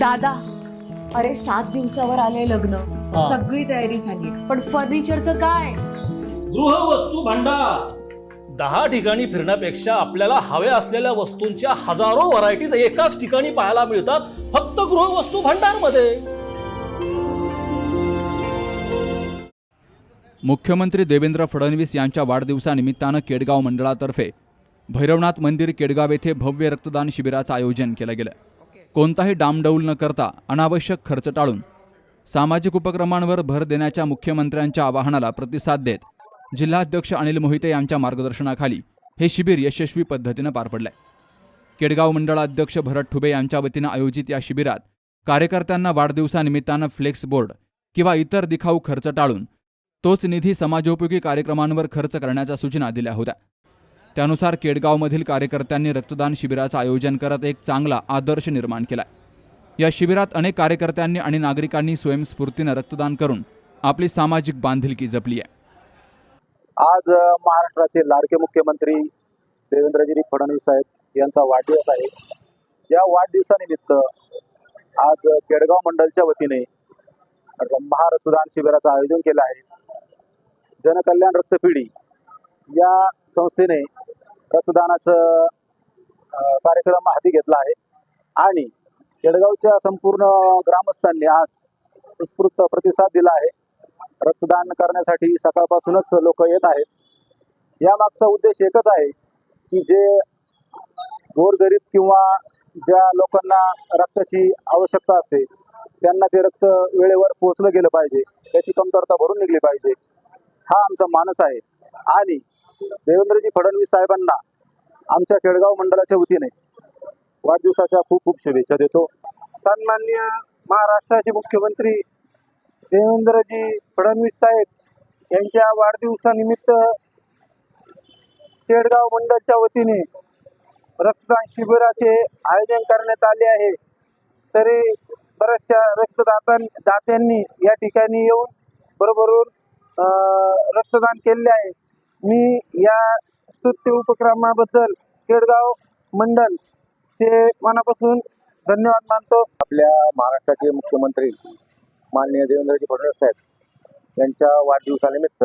दादा अरे सात दिवसावर आले लग्न. हा. सगळी तयारी झाली. पण फर्निचरचं काय? गृहवस्तू भांडार. दहा ठिकाणी फिरण्यापेक्षा आपल्याला हव्या असलेल्या वस्तूंच्या हजारो व्हरायटीज एकाच ठिकाणी पाहायला मिळतात फक्त गृहवस्तू भांडारमध्ये मुख्यमंत्री देवेंद्र फडणवीस यांच्या वाढदिवसानिमित्तानं केडगाव मंडळातर्फे भैरवनाथ मंदिर केडगाव येथे भव्य रक्तदान शिबिराचं आयोजन केलं गेलं. कोणताही डामडौल न करता अनावश्यक खर्च टाळून सामाजिक उपक्रमांवर भर देण्याच्या मुख्यमंत्र्यांच्या आवाहनाला प्रतिसाद देत जिल्हाध्यक्ष अनिल मोहिते यांच्या मार्गदर्शनाखाली हे शिबिर यशस्वी पद्धतीनं पार पडलंय. केडगाव मंडळाध्यक्ष भरत ठुबे यांच्या वतीनं आयोजित या शिबिरात कार्यकर्त्यांना वाढदिवसानिमित्तानं फ्लेक्स बोर्ड किंवा इतर दिखाऊ खर्च टाळून तोच निधी समाजोपयोगी कार्यक्रमांवर खर्च करण्याच्या सूचना दिल्या होत्या. त्यानुसार केडगावमधील कार्यकर्त्यांनी रक्तदान शिबिराचं आयोजन करत एक चांगला आदर्श निर्माण केला या शिबिरात अनेक कार्यकर्त्यांनी आणि नागरिकांनी स्वयंस्फूर्तीनं रक्तदान करून आपली सामाजिक बांधिलकी जपली आहे. आज महाराष्ट्राचे लाडके मुख्यमंत्री देवेंद्रजी फडणवीस साहेब यांचा वाढदिवस आहे. या वाढदिवसानिमित्त आज केडगाव मंडलच्या वतीने र- महारक्तदान शिबिराचं आयोजन केलं आहे. जनकल्याण रक्तपिढी या संस्थेने रक्तदानाचं कार्यक्रम हाती घेतला आहे. आणि केडगावच्या संपूर्ण ग्रामस्थांनी आज उत्स्फूर्त प्रतिसाद दिला आहे. रक्तदान करण्यासाठी सकाळपासूनच लोक येत आहेत. या मागचा उद्देश एकच आहे की जे गोरगरीब किंवा ज्या लोकांना रक्ताची आवश्यकता असते त्यांना ते रक्त वेळेवर पोहोचलं गेलं पाहिजे. त्याची कमतरता भरून निघली पाहिजे. हा आमचा मानस आहे. आणि देवेंद्रजी फडणवीस साहेबांना आमच्या केळगाव मंडळाच्या वतीने वाढदिवसाच्या खूप खूप शुभेच्छा देतो. सन्मान्य महाराष्ट्राचे मुख्यमंत्री देवेंद्रजी फडणवीस साहेब यांच्या वाढदिवसानिमित्त केडगाव मंडळच्या वतीने रक्तदान शिबिराचे आयोजन करण्यात आले आहे. तरी बऱ्याचशा रक्तदाता दात्यांनी या ठिकाणी येऊन बरोबरून रक्तदान केले आहे. मी या स्तुत्य उपक्रमाबद्दल केडगाव मंडळ चे मनापासून धन्यवाद मानतो. आपल्या महाराष्ट्राचे मुख्यमंत्री माननीय देवेंद्रजी फडणवीस साहेब यांच्या वाढदिवसानिमित्त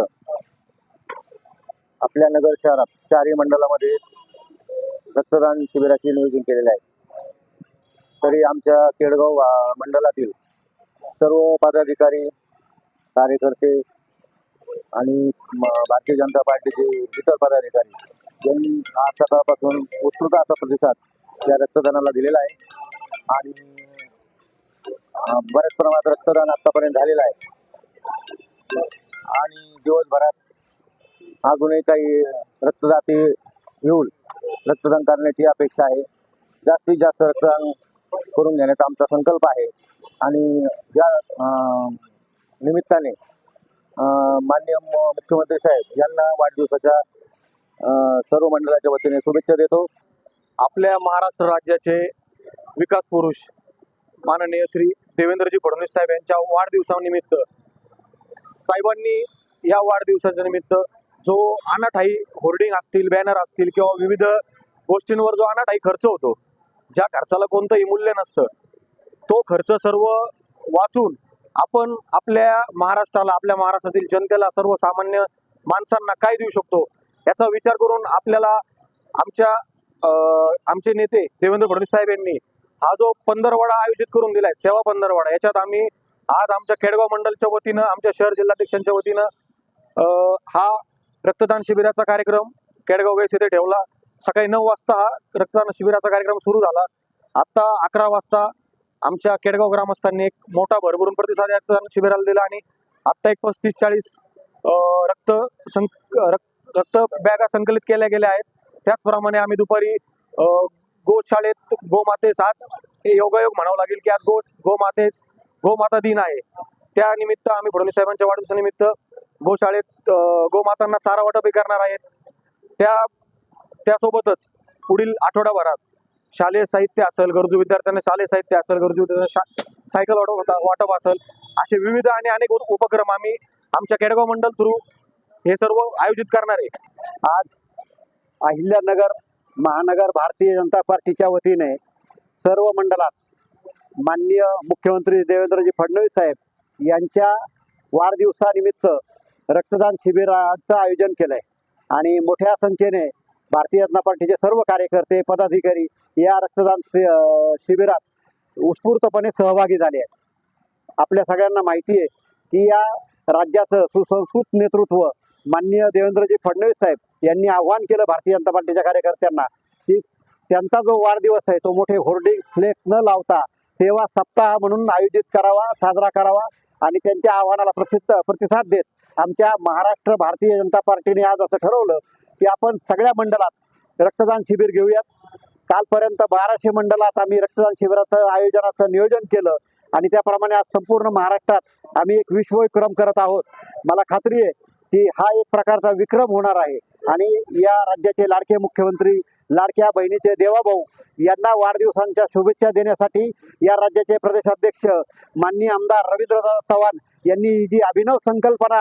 आपल्या नगर शहरात चारही मंडळामध्ये रक्तदान शिबिराचे नियोजन केलेले आहे. तरी आमच्या केडगाव मंडळातील सर्व पदाधिकारी कार्यकर्ते आणि भारतीय जनता पार्टीचे इतर पदाधिकारी यांनी आज सकाळपासून उत्स्फूर्त असा प्रतिसाद या रक्तदानाला दिलेला आहे. आणि बऱ्याच प्रमाणात रक्तदान आतापर्यंत झालेलं आहे. आणि दिवसभरात अजूनही काही रक्तदाते येऊन रक्तदान करण्याची अपेक्षा आहे. जास्तीत जास्त रक्तदान करून घेण्याचा आमचा संकल्प आहे. आणि या निमित्ताने माननीय मुख्यमंत्री साहेब यांना वाढदिवसाच्या सर्व मंडळाच्या वतीने शुभेच्छा देतो. आपल्या महाराष्ट्र राज्याचे विकास पुरुष माननीय श्री देवेंद्रजी फडणवीस साहेब यांच्या वाढदिवसानिमित्त साहेबांनी या वाढदिवसाच्या निमित्त जो अनाठाई होर्डिंग असतील बॅनर असतील किंवा विविध गोष्टींवर जो अनाठाई खर्च होतो ज्या खर्चाला कोणतंही मूल्य नसतं तो खर्च सर्व वाचून आपण आपल्या महाराष्ट्राला आपल्या महाराष्ट्रातील जनतेला सर्वसामान्य माणसांना काय देऊ शकतो? याचा विचार करून आपल्याला आमच्या आमचे नेते देवेंद्र फडणवीस साहेब यांनी हा जो पंधरवडा आयोजित करून दिलाय सेवा पंधरवडा याच्यात आम्ही आज आमच्या खेडगाव मंडलच्या वतीनं आमच्या शहर जिल्हाध्यक्षांच्या वतीनं हा रक्तदान शिबिराचा कार्यक्रम केडगाव वेस येथे ठेवला. सकाळी नऊ वाजता हा रक्तदान शिबिराचा कार्यक्रम सुरू झाला. आत्ता अकरा वाजता आमच्या केडगाव ग्रामस्थांनी एक मोठा भरभरून प्रतिसाद रक्तदान शिबिराला दिला आणि आत्ता एक पस्तीस चाळीस रक्त संक रक्त रक्त बॅगा संकलित केल्या गेल्या आहेत. त्याचप्रमाणे आम्ही दुपारी गोशाळेत गोमातेस आज हे योगायोग म्हणावं लागेल की आज गो गोमातेस गोमाता दिन आहे. त्या निमित्त आम्ही फडणवीस साहेबांच्या वाढदिवसानिमित्त गोशाळेत गोमातांना चारा वाटपही करणार आहेत. त्या त्यासोबतच पुढील आठवडाभरात शालेय साहित्य असेल गरजू विद्यार्थ्यांना शालेय साहित्य असेल गरजू विद्यार्थ्यांना शा सायकल वाटप होता- वाटप असेल असे विविध आणि अनेक उपक्रम आम्ही आमच्या केडगाव मंडल थ्रू हे सर्व आयोजित करणार आहे. आज अहिल्यानगर महानगर भारतीय जनता पार्टीच्या वतीने सर्व मंडळात माननीय मुख्यमंत्री देवेंद्रजी फडणवीस साहेब यांच्या वाढदिवसानिमित्त रक्तदान शिबिराचं आयोजन केलं आहे आणि मोठ्या संख्येने भारतीय जनता पार्टीचे सर्व कार्यकर्ते पदाधिकारी या रक्तदान शिबिरात उत्स्फूर्तपणे सहभागी झाले आहेत. आपल्या सगळ्यांना माहिती आहे की या राज्याचं सुसंस्कृत नेतृत्व माननीय देवेंद्रजी फडणवीस साहेब यांनी आव्हान केलं भारतीय जनता पार्टीच्या कार्यकर्त्यांना की त्यांचा जो वाढदिवस आहे तो मोठे होर्डिंग फ्लेक्स न लावता सेवा सप्ताह म्हणून आयोजित करावा साजरा करावा आणि त्यांच्या आव्हानाला प्रसिद्ध प्रतिसाद देत आमच्या महाराष्ट्र भारतीय जनता पार्टीने आज असं ठरवलं की आपण सगळ्या मंडळात रक्तदान शिबिर घेऊयात. कालपर्यंत बाराशे मंडळात आम्ही रक्तदान शिबिराचं आयोजनाचं नियोजन केलं आणि त्याप्रमाणे आज संपूर्ण महाराष्ट्रात आम्ही एक विश्वविक्रम करत आहोत. मला खात्री आहे की हा एक प्रकारचा विक्रम होणार आहे आणि या राज्याचे लाडके मुख्यमंत्री लाडक्या बहिणीचे देवाभाऊ यांना वाढदिवसांच्या शुभेच्छा देण्यासाठी या राज्याचे प्रदेशाध्यक्ष माननीय आमदार रवींद्रनाथ चव्हाण यांनी जी अभिनव संकल्पना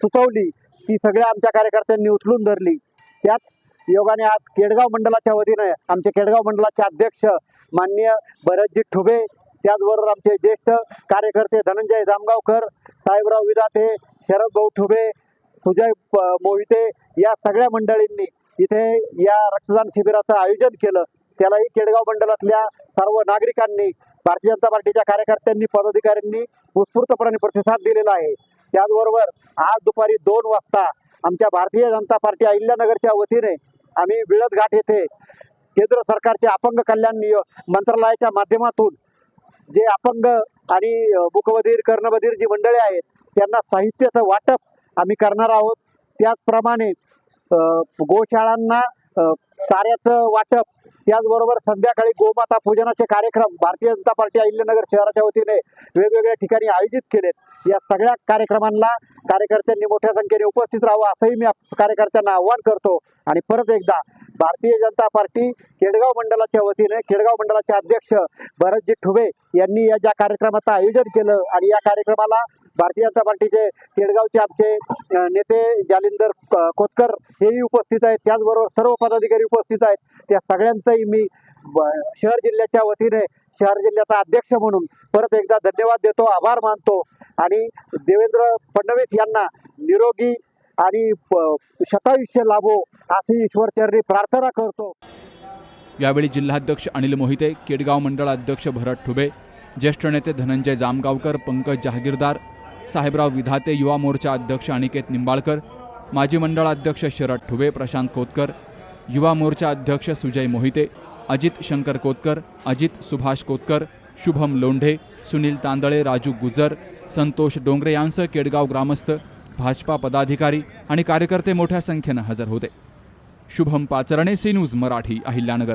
सुचवली ती सगळ्या आमच्या कार्यकर्त्यांनी उचलून धरली. त्याच योगाने आज केडगाव मंडळाच्या वतीने आमचे केडगाव मंडळाचे अध्यक्ष माननीय भरतजी ठुबे त्याचबरोबर आमचे ज्येष्ठ कार्यकर्ते धनंजय जामगावकर साहेबराव विदाते शरद भाऊ ठुबे सुजय प- मोहिते या सगळ्या मंडळींनी इथे या रक्तदान शिबिराचं आयोजन केलं. त्यालाही केडगाव मंडळातल्या सर्व नागरिकांनी भारतीय जनता पार्टीच्या कार्यकर्त्यांनी पदाधिकाऱ्यांनी उत्स्फूर्तपणे प्रतिसाद दिलेला आहे. त्याचबरोबर आज दुपारी दोन वाजता आमच्या भारतीय जनता पार्टी अहिल्यानगरच्या वतीने आम्ही विळद घाट येथे केंद्र सरकारचे अपंग कल्याण नियो- मंत्रालयाच्या माध्यमातून जे अपंग आणि अ, मुकबधीर कर्णबधीर जी मंडळी आहेत त्यांना साहित्याचं वाटप आम्ही करणार आहोत. त्याचप्रमाणे गोशाळांना चाऱ्याचं वाटप. त्याचबरोबर संध्याकाळी गोमाता पूजनाचे कार्यक्रम भारतीय जनता पार्टी अहिल्यानगर शहराच्या वतीने वेगवेगळ्या ठिकाणी आयोजित केलेत. या सगळ्या कार्यक्रमांना कार्यकर्त्यांनी मोठ्या संख्येने उपस्थित राहावं असंही मी कार्यकर्त्यांना आव्हान करतो. आणि परत एकदा भारतीय जनता पार्टी केडगाव मंडळाच्या वतीने केडगाव मंडळाचे अध्यक्ष भरतजी ठुबे यांनी या ज्या कार्यक्रमाचं आयोजन केलं आणि या कार्यक्रमाला भारतीय जनता पार्टीचे केडगावचे आमचे नेते जालिंदर कोतकर हेही उपस्थित आहेत. त्याचबरोबर सर्व पदाधिकारी उपस्थित आहेत. त्या सगळ्यांचंही मी ब- शहर जिल्ह्याच्या वतीने शहर जिल्ह्याचा अध्यक्ष म्हणून परत एकदा धन्यवाद देतो आभार मानतो. आणि देवेंद्र फडणवीस यांना निरोगी आणि प- शतायुष्य लाभो अशी ईश्वरचरणी प्रार्थना करतो. यावेळी जिल्हाध्यक्ष अनिल मोहिते केडगाव मंडळ अध्यक्ष भरत ठुबे ज्येष्ठ नेते धनंजय जामगावकर पंकज जहागीरदार साहेबराव विधाते युवा मोर्चा अध्यक्ष अनिकेत निंबाळकर माजी मंडळ अध्यक्ष शरद ठुबे प्रशांत कोतकर युवा मोर्चा अध्यक्ष सुजय मोहिते अजित शंकर कोतकर अजित सुभाष कोतकर शुभम लोंढे सुनील तांदळे राजू गुजर संतोष डोंगरे यांसह केडगाव ग्रामस्थ भाजपा पदाधिकारी आणि कार्यकर्ते मोठ्या संख्येनं हजर होते. Shubham Pacharne C news Marathi Ahilyanagar.